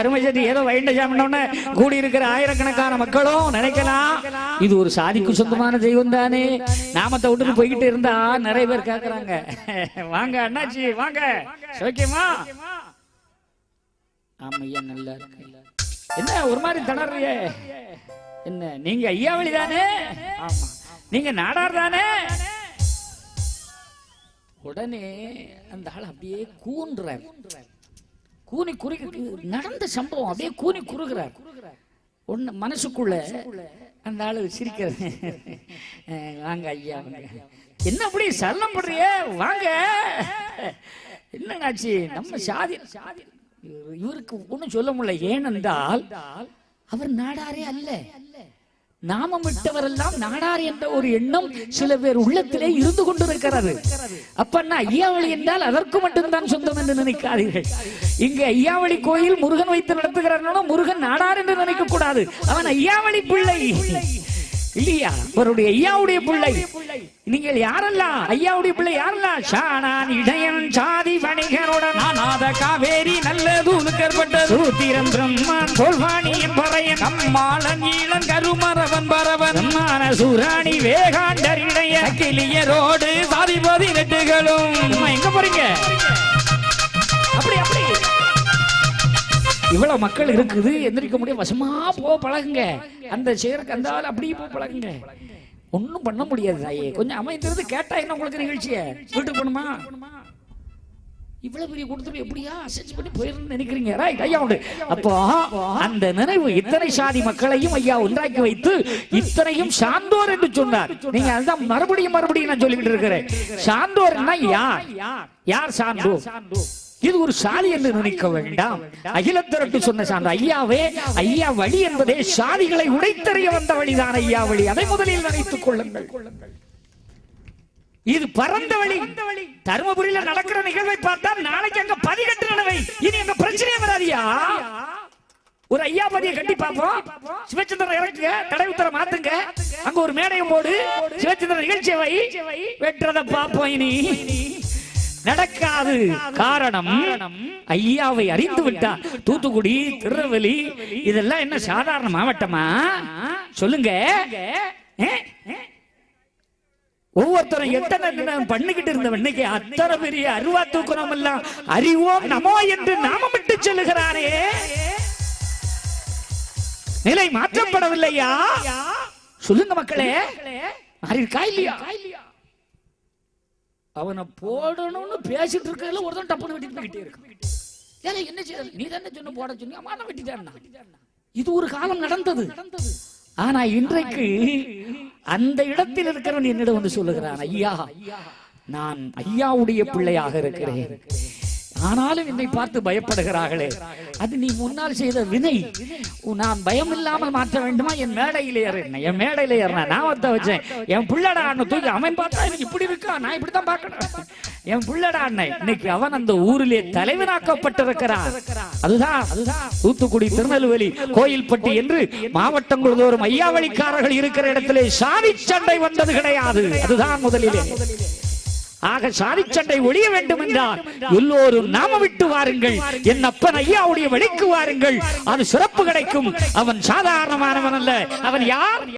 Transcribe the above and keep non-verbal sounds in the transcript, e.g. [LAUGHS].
அருமை சரி ஏதோ வைண்ட சாமினோன்னு கூடி இருக்கிற ஆயிரக்கணக்கான மக்களும் நினைக்கலாம் இது ஒரு சாதிக்கு சொந்தமான தெய்வம் தானே. நாமத்தை விட்டுட்டு போய்கிட்டு இருந்தா நிறைய பேர் கேக்குறாங்க. வாங்க அண்ணாச்சி வாங்க. ஓகேமா ஆமையா நல்லா இருக்கு. என்ன ஒரு மாதிரி தளர்றியே என்ன நீங்க ஐயாவளி தானே? ஆமா. நீங்க நாடார் தானே? உடனே அந்த ஆள் அப்படியே கூன்றார். கூனி குறு நடந்த சம்பவம். அப்படியே கூனி குறுகிறார். ஒன்று மனசுக்குள்ள அந்த ஆளு சிரிக்கிறது [LAUGHS] வாங்க ஐயா என்ன அப்படி சரணம் படுறிய வாங்க. என்னங்காச்சு நம்ம சாதி சாதி இவருக்கு ஒன்றும் சொல்ல முடியல. ஏனென்றால் அவர் நாடாரே அல்ல. நாமம் விட்டவரெல்லாம் நாடார் என்ற ஒரு எண்ணம் சில பேர் உள்ளத்திலே இருந்து கொண்டிருக்கிறது. அப்பன்னா ஐயாவளி என்றால் அதற்கு மட்டும்தான் சொந்தம் என்று நினைக்காதீர்கள். இங்கு ஐயாவளி கோயில் முருகன் வைத்து நடத்துகிறார் முருகன் நாடார் என்று நினைக்க கூடாது அவன் ஐயாவளி பிள்ளை. இல்லையா? அவருடைய ஐயாவுடைய பிள்ளை. நீங்கள் யாரெல்லாம் ஐயாவுடைய பிள்ளை யாரெல்லாம் சாணான் இடையன் சாதி வணிகருடன் நாத காவேரி நல்ல தூளுக்கற்பட்ட சூத்திரம் பிரம்மான் பறையன் அம்மாளன் ஈழன் கருமரவன் பரவன். பிரம்மான சூராணி வேகாண்டர் இடைய கிளியரோடு சாதி பதினெட்டுகளும் அம்மா, எங்க போறீங்க? அப்படி அப்படி. இவ்வளவு மக்கள் இருக்குது. எந்திரிக்க முடியும் வசமா போ பழகுங்க. அந்த சேருக்கு அந்த ஆள் அப்படியே போ பழகுங்க. ஒண்ணும் பண்ண முடியாது தாயே. கொஞ்சம் அமைந்திருந்து கேட்டா என்ன உங்களுக்கு நிகழ்ச்சிய? வீட்டுக்கு போகணுமா? இவ்வளவு பெரிய கொடுத்துட்டு எப்படியா அசைச்சு பண்ணி போயிருந்து நினைக்கிறீங்க? ரைட் ஐயா உண்டு. அப்போ அந்த நினைவு இத்தனை சாதி மக்களையும் ஐயா ஒன்றாக்கி வைத்து இத்தனையும் சான்றோர் என்று சொன்னார். நீங்க அதுதான் மறுபடியும் மறுபடியும் நான் சொல்லிக்கிட்டு இருக்கிறேன். சான்றோர்னா யார்? யார் சான்றோர் இது ஒரு சாதி என்று நினைக்க வேண்டாம். அகிலத்திரட்டு சொன்ன சான்று. ஐயாவே ஐயா வழி என்பதே சாதிகளை உடைத்தறிய வந்த வழிதான் ஐயா வழி. அதை முதலில் நினைத்துக் கொள்ளுங்கள். இது பரந்த வழி. தருமபுரியில நடக்கிற நிகழ்வை பார்த்தா நாளைக்கு அங்க பதிகட்டு நிலவை இனி அங்க பிரச்சனையே வராதியா? ஒரு ஐயா பதியை கட்டி பார்ப்போம். சிவச்சந்திரன் இறக்குங்க. கடை உத்தர மாத்துங்க. அங்க ஒரு மேடையும் போடு. சிவச்சந்திரன் நிகழ்ச்சியை வை. வெற்றத பார்ப்போம் இனி. நடக்காது காரணம் ஐயாவை அறிந்து விட்டா. தூத்துக்குடி திருநெல்வேலி இதெல்லாம் என்ன சாதாரண மாவட்டமா? சொல்லுங்க. ஒவ்வொருத்தரும் எத்தனை பண்ணிக்கிட்டு இருந்த இன்னைக்கு அத்தனை பெரிய அருவா தூக்குறோம் எல்லாம் அறிவோம் நமோ என்று நாமமிட்டு சொல்லுகிறாரே. நிலை மாற்றப்படவில்லையா? சொல்லுங்க மக்களே. மாறி இருக்கா இல்லையா? அவனை போடணும்னு பேசிட்டு இருக்கல ஒருத்தன் டப்புன்னு வெட்டிட்டு இருக்கு என்ன செய்ய? நீ தானே சொன்ன போட சொன்னி அம்மா வெட்டிட்டான் இது ஒரு காலம் நடந்தது நடந்தது. ஆனா இன்றைக்கு அந்த இடத்தில் இருக்கிறவன் என்னிடம் வந்து சொல்லுகிறான் ஐயா நான் ஐயாவுடைய பிள்ளையாக இருக்கிறேன். ஆனாலும் என்னை பார்த்து பயப்படுகிறார்களே. அது நீ முன்னால் செய்த வினை. நான் பயம் இல்லாமல் மாற்ற வேண்டுமா? என் மேடையில ஏறினேன் என் மேடையில ஏறினேன் நான் வச்சேன். என் பிள்ளடா அண்ணன் தூக்கி அவன் பார்த்தா எனக்கு இப்படி இருக்கா? நான் இப்படித்தான் பார்க்கணும். என் பிள்ளடா அண்ணன் இன்னைக்கு அவன் அந்த ஊரிலே தலைவனாக்கப்பட்டிருக்கிறான். அதுதான் அதுதான் தூத்துக்குடி திருநெல்வேலி கோயில்பட்டி என்று மாவட்டங்கள் தோறும் ஐயாவளிக்காரர்கள் இருக்கிற இடத்திலே சாதி சண்டை வந்தது கிடையாது. அதுதான் முதலிலே. ஆக சாதி சண்டை ஒழிய வேண்டும் என்றால் எல்லோரும் நாம விட்டு வாருங்கள். என் அப்பன் ஐயாவுடைய வழிக்கு வாருங்கள். அது சிறப்பு கிடைக்கும். அவன் சாதாரணமானவன் அல்ல. அவன் யார்?